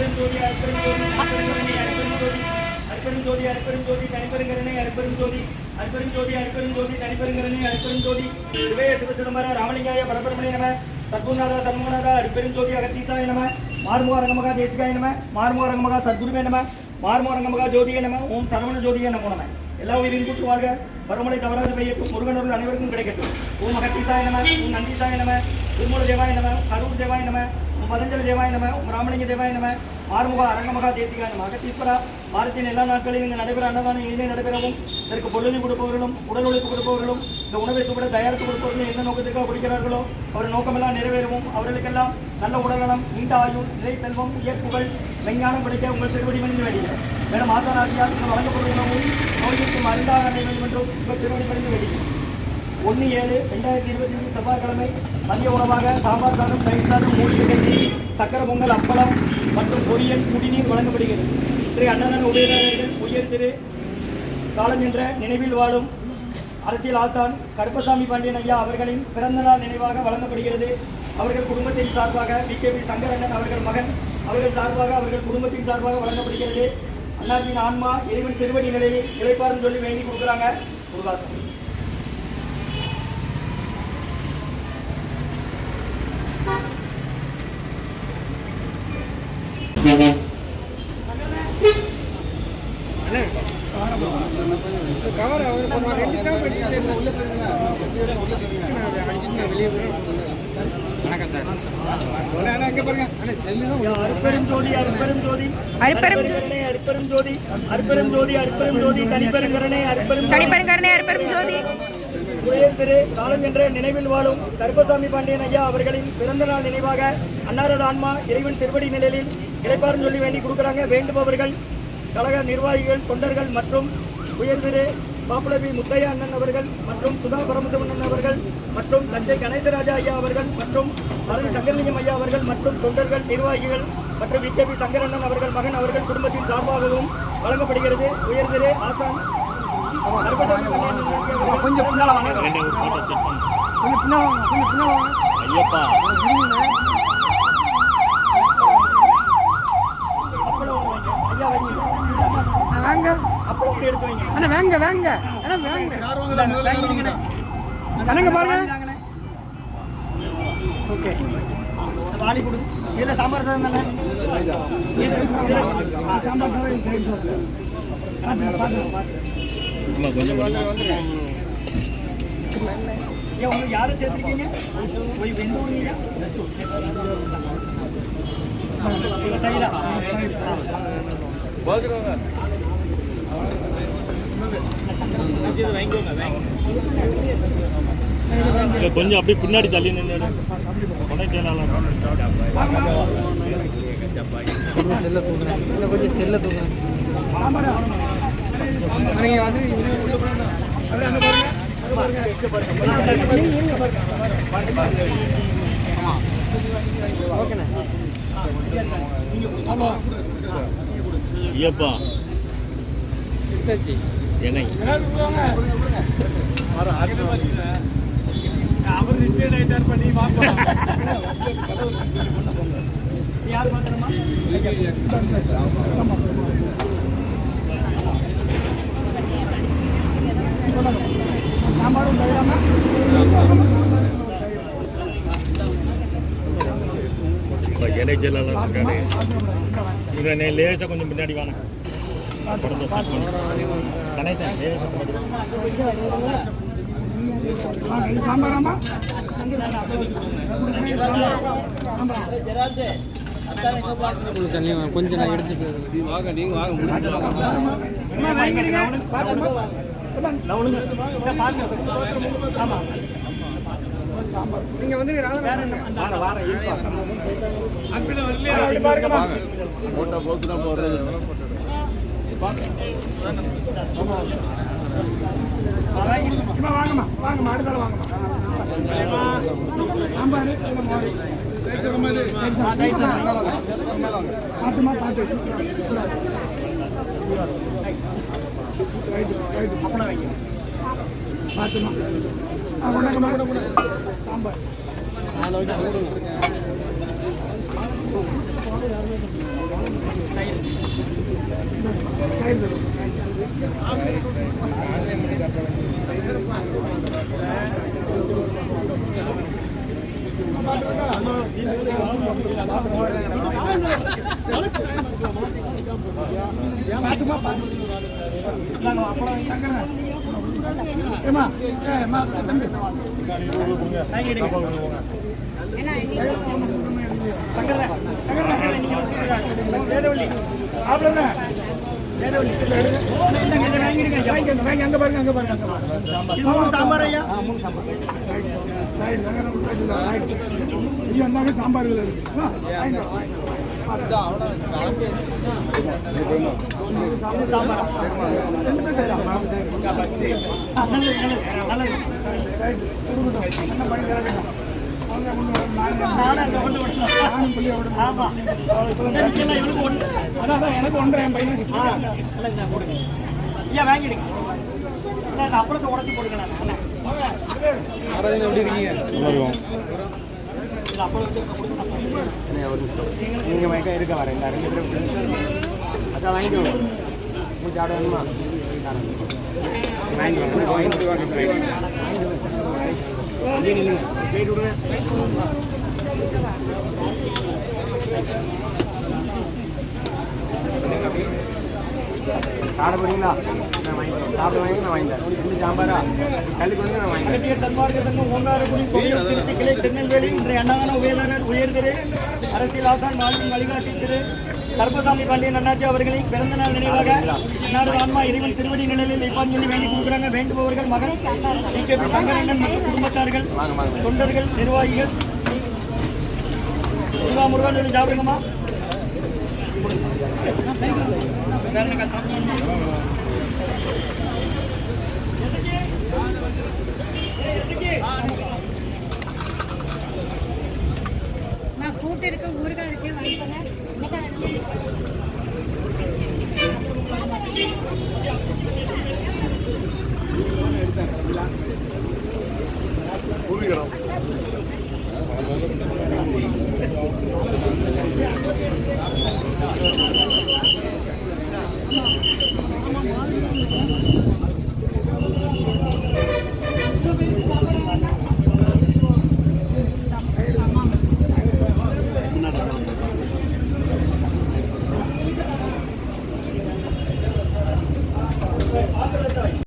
ஜோதி அற்பெரும் ஜோதி அற்பெரும் ஜோதி அற்பெரும் ஜோதி. தனிப்பெருங்கருணை அற்பெரும் ஜோதி அற்பெரும் ஜோதி. அற்பெரும் ஜோதி தனிப்பெருங்கருணை அற்பெரும் ஜோதி. சிவய சிவசிதம்பர ராமலிங்காய பரபரமணி நம. சத்குருநாதா சண்முகநாதா அற்பெரும் ஜோதி அகத்தீசாய நம. மார்முக ரங்கமகா தேசிகாய நம. மார்முக ரங்கமகா சத்குருவே நம. மார்முக ரங்கமகா ஜோதியே நம. ஓம் சரவண ஜோதியே நமோ நம. எல்லா உயிரின் கூட்டு வாழ்க. பருமலை தவறாது பெய்யட்டும் முருகனொருள் அனைவருக்கும் கிடைக்கட்டும். ஓம் அகத்தீசாய நம. ஓம் நந்திசாய நம. திருமூல தேவாய நம கரூர் தேவாய நம ஓம் தேவாய நம ஓம் ராமலிங்க தேவாய நம ஆறுமுக அரங்கமகா தேசிகாய நம அகத்தீஸ்வரா வாரத்தின் எல்லா நாட்களிலும் இங்கு நடைபெற அன்னதானம் இனிதே நடைபெறவும் இதற்கு பொருளை கொடுப்பவர்களும் உடல் உழைப்பு கொடுப்பவர்களும் இந்த உணவை சுவட தயாரித்து கொடுப்பவர்களும் எந்த நோக்கத்திற்காக கொடுக்கிறார்களோ அவர் நோக்கமெல்லாம் நிறைவேறவும். அவர்களுக்கெல்லாம் நல்ல உடல்நலம் நீண்ட ஆயுள் நிலை செல்வம் இயற்புகள் விஞ்ஞானம் மெஞ்ஞானம் கிடைக்க உங்கள் திருவடி மணிந்து வேண்டுகிறேன் மேலும் ஆசாராசியால் இங்கு வழங்கப்படும் உணவும் நோய்க்கு மருந்தாக வேண்டும் என்றும் உங்கள் திருவடி மணிந்து வேண்டுகிறேன் ஒன்று ஏழு ரெண்டாயிரத்தி இருபத்தி மூணு செவ்வாய்க்கிழமை மதிய உணவாக சாம்பார் சாதம் தயிர் சாதம் மூலிகை கஞ்சி சக்கரை பொங்கல் அப்பளம் மற்றும் பொரியல் குடிநீர் வழங்கப்படுகிறது. இன்றைய அன்னதான உபயதாரர்கள் உயர் திரு காலம் என்ற நினைவில் வாழும் அரசியல் ஆசான் கருப்பசாமி பாண்டியன் ஐயா அவர்களின் பிறந்த நாள் நினைவாக வழங்கப்படுகிறது. அவர்கள் குடும்பத்தின் சார்பாக பிகேபி சங்கரண்ணன் அவர்கள் மகன் அவர்கள் சார்பாக அவர்கள் குடும்பத்தின் சார்பாக வழங்கப்படுகிறது. அண்ணாச்சின் ஆன்மா இறைவன் திருவடி நிலையில் இழைப்பாருன்னு சொல்லி வேண்டி கொடுக்குறாங்க. முருகாசன் அற்பெரும் ஜோதி அற்பெரும் ஜோதி அற்பெரும் ஜோதி அற்பெரும் ஜோதி அற்பெரும் ஜோதி தனிப்பெருங்கரணை அற்பெரும் ஜோதி. ஜோதி உயர் திரு காலம் என்ற நினைவில் வாழும் கருப்பசாமி பாண்டியன் ஐயா அவர்களின் பிறந்த நாள் நினைவாக அன்னாரது ஆன்மா இறைவன் திருவடி நிலையில் இழைப்பாருன்னு சொல்லி வேண்டி கொடுக்குறாங்க. வேண்டுபவர்கள் கழக நிர்வாகிகள் தொண்டர்கள் மற்றும் உயர் திரு பாப்புலபி முத்தையா அண்ணன் அவர்கள் மற்றும் சுதா பரமசிவண்ணன் அவர்கள் மற்றும் தஞ்சை கணேசராஜா ஐயா அவர்கள் மற்றும் அரவி சங்கரலிங்கம் ஐயா அவர்கள் மற்றும் தொண்டர்கள் நிர்வாகிகள் மற்றும் விகேபி சங்கரண்ணன் அவர்கள் மகன் அவர்கள் குடும்பத்தின் சார்பாகவும் வழங்கப்படுகிறது. உயர் திரு ஆசான் கொஞ்சம் பின்னால வாங்க. கொஞ்சம் பின்னால வாங்க. கொஞ்சம் பின்னால வாங்க. ஐயப்பா அப்பளம் ஒண்ணு வைங்க. ஐயா வைங்க. வாங்க அப்பளம் ஒண்ணு எடுத்து வைங்க. அண்ணா வாங்க வாங்க. அண்ணா வாங்க. அண்ணங்க பாருங்க. ஓகே. வாளி கொடு இதுல சாம்பார் சாதம் தானே சாம்பார் சாதம் கொஞ்சம் ஏன் உங்களுக்கு யாரை சேர்த்துருக்கீங்க? போய் எந்த ஊருங்க தைலா கொஞ்சம் அப்படியே பின்னாடி தள்ளி நின்று செல்ல கொஞ்சம் செல்ல தூக்குறேன் நீங்கள் வந்து ஐயப்பா. எண்ணெய் அவர் ரிட்டையர்ட் ஆயிட்டார் பண்ணி யார் பார்த்தனமா சாம்பாரும் ஜெல்லாம் இருக்காரு. நே லேசாக கொஞ்சம் பின்னாடி வாங்க. இது சாம்பாராமா கொஞ்சம் தண்ணி நான் எடுத்துட்டு வாங்க. நீங்கள் வாங்க அம்மா வந்து வாங்கம்மா வாங்கம்மா அடுத்தால வாங்கம்மா சாம்பார் மோரி பார்த்துமா பார்த்து பார்த்துமா கொண்டாங்கம்மா சாம்பார் பாத்துமா பாத்து நாங்க அப்புறம் தங்குறேன் சாம்பார் ஐயா? சாம்பார். சாம்பார் எனக்கு ஒன்றரை என் பையனுக்கு ஐயா வாங்கிடுங்க அண்ணா, இந்த அப்பளத்தை போடுங்க எப்படி இருக்கீங்க இந்த அப்பளத்தை கொடுங்க நீங்க மயக்கம் இருக்க வரேன் இந்த ரெண்டு பேரும் அதான் வாங்கிட்டு வாங்க. உங்களுக்கு ஆட வேணுமா வாங்கிட்டு வாங்க. வாங்கிட்டு வாங்க. இங்கே நில்லுங்க. போயிட்டு விடுங்க. சாப்பிட போறீங்களா நான் வாங்கிக்கிறேன். சாப்பிட வாங்கி நான் வாங்கிட்டேன் இந்த சாம்பாரா? கல்லு கொடுங்க நான் வாங்கிக்கிறேன். அகத்திய சன்மார்க்க சங்கம் ஓங்காரக்குடி கோவில் திருச்சி கிளை திருநெல்வேலி இன்றைய அண்ணான உயர்தர் உயர்திரு அரசியல் ஆசான் மாநில வழிகாட்டி திரு கருப்பசாமி பாண்டியன் அண்ணாச்சி அவர்களின் பிறந்த நாள் நினைவாக நாடு ஆன்மா இறைவன் திருவடி நிலையில் வைப்பான் சொல்லி வேண்டி கொடுக்குறாங்க. வேண்டுபவர்கள் மகன் டி கே பி சங்கரண்ணன் மற்றும் குடும்பத்தார்கள் தொண்டர்கள் நிர்வாகிகள். முருகா முருகா சொல்லி சாப்பிடுங்கம்மா நான் கூட்டு இருக்க ஊருக்கா இருக்கேன் வாங்கிக்கோங்க